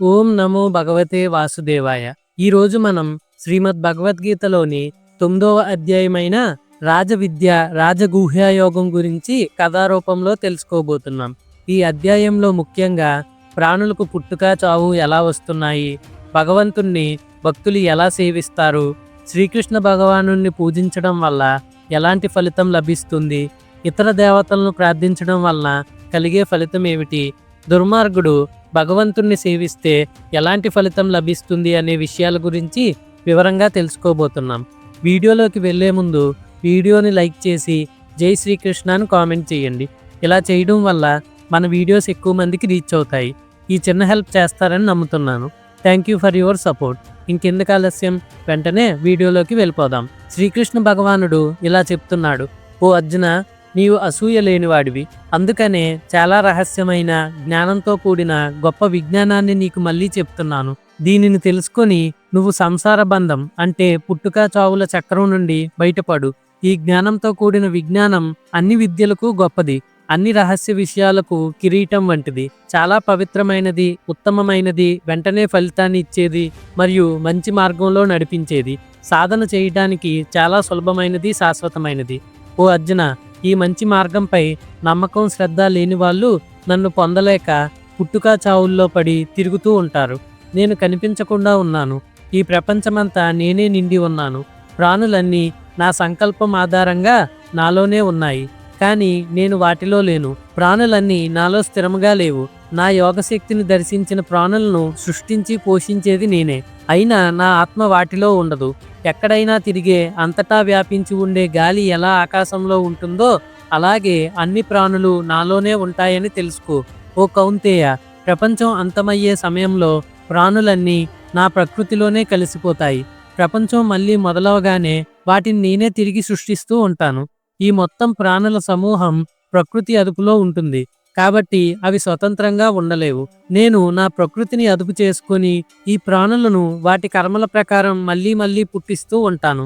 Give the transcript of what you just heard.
ఓం నమో భగవతే వాసుదేవాయ. ఈరోజు మనం శ్రీమద్ భగవద్గీతలోని తొమ్మిదవ అధ్యాయమైన రాజవిద్య రాజగుహ్యయోగం గురించి కథారూపంలో తెలుసుకోబోతున్నాం. ఈ అధ్యాయంలో ముఖ్యంగా ప్రాణులకు పుట్టుక చావు ఎలా వస్తున్నాయి భగవంతుణ్ణి భక్తులు ఎలా సేవిస్తారు శ్రీకృష్ణ భగవాను పూజించడం వల్ల ఎలాంటి ఫలితం లభిస్తుంది ఇతర దేవతలను ప్రార్థించడం వలన కలిగే ఫలితం ఏమిటి దుర్మార్గుడు భగవంతుణ్ణి సేవిస్తే ఎలాంటి ఫలితం లభిస్తుంది అనే విషయాల గురించి వివరంగా తెలుసుకోబోతున్నాం. వీడియోలోకి వెళ్ళే ముందు వీడియోని లైక్ చేసి జై శ్రీకృష్ణ అని కామెంట్ చేయండి. ఇలా చేయడం వల్ల మన వీడియోస్ ఎక్కువ మందికి రీచ్ అవుతాయి. ఈ చిన్న హెల్ప్ చేస్తారని నమ్ముతున్నాను. Thank you for your support. ఇంకెందుకు ఆలస్యం? వెంటనే వీడియోలోకి వెళ్ళిపోదాం. శ్రీకృష్ణ భగవానుడు ఇలా చెప్తున్నాడు. ఓ అర్జున నీవు అసూయ లేనివాడివి. అందుకనే చాలా రహస్యమైన జ్ఞానంతో కూడిన గొప్ప విజ్ఞానాన్ని నీకు మళ్ళీ చెప్తున్నాను. దీనిని తెలుసుకొని నువ్వు సంసార బంధం అంటే పుట్టుక చావుల చక్రం నుండి బయటపడు. ఈ జ్ఞానంతో కూడిన విజ్ఞానం అన్ని విద్యలకు గొప్పది. అన్ని రహస్య విషయాలకు కిరీటం వంటిది. చాలా పవిత్రమైనది ఉత్తమమైనది వెంటనే ఫలితాన్ని ఇచ్చేది మరియు మంచి మార్గంలో నడిపించేది. సాధన చేయడానికి చాలా సులభమైనది శాశ్వతమైనది. ఓ అర్జున ఈ మంచి మార్గంపై నమ్మకం శ్రద్ధ లేని వాళ్ళు నన్ను పొందలేక పుట్టుక చావుల్లో పడి తిరుగుతూ ఉంటారు. నేను కనిపించకుండా ఉన్నాను. ఈ ప్రపంచమంతా నేనే నిండి ఉన్నాను. ప్రాణులన్నీ నా సంకల్పం ఆధారంగా నాలోనే ఉన్నాయి. కానీ నేను వాటిలో లేను. ప్రాణులన్నీ నాలో స్థిరముగా లేవు. నా యోగశక్తిని దర్శించిన ప్రాణులను సృష్టించి పోషించేది నేనే. అయినా నా ఆత్మ వాటిలో ఉండదు. ఎక్కడైనా తిరిగే అంతటా వ్యాపించి ఉండే గాలి ఎలా ఆకాశంలో ఉంటుందో అలాగే అన్ని ప్రాణులు నాలోనే ఉంటాయని తెలుసుకో. ఓ కౌంతేయ ప్రపంచం అంతమయ్యే సమయంలో ప్రాణులన్నీ నా ప్రకృతిలోనే కలిసిపోతాయి. ప్రపంచం మళ్ళీ మొదలవగానే వాటిని నేనే తిరిగి సృష్టిస్తూ ఉంటాను. ఈ మొత్తం ప్రాణుల సమూహం ప్రకృతి అదుపులో ఉంటుంది. కాబట్టి అవి స్వతంత్రంగా ఉండలేవు. నేను నా ప్రకృతిని అదుపు చేసుకొని ఈ ప్రాణులను వాటి కర్మల ప్రకారం మళ్ళీ మళ్ళీ పుట్టిస్తూ ఉంటాను.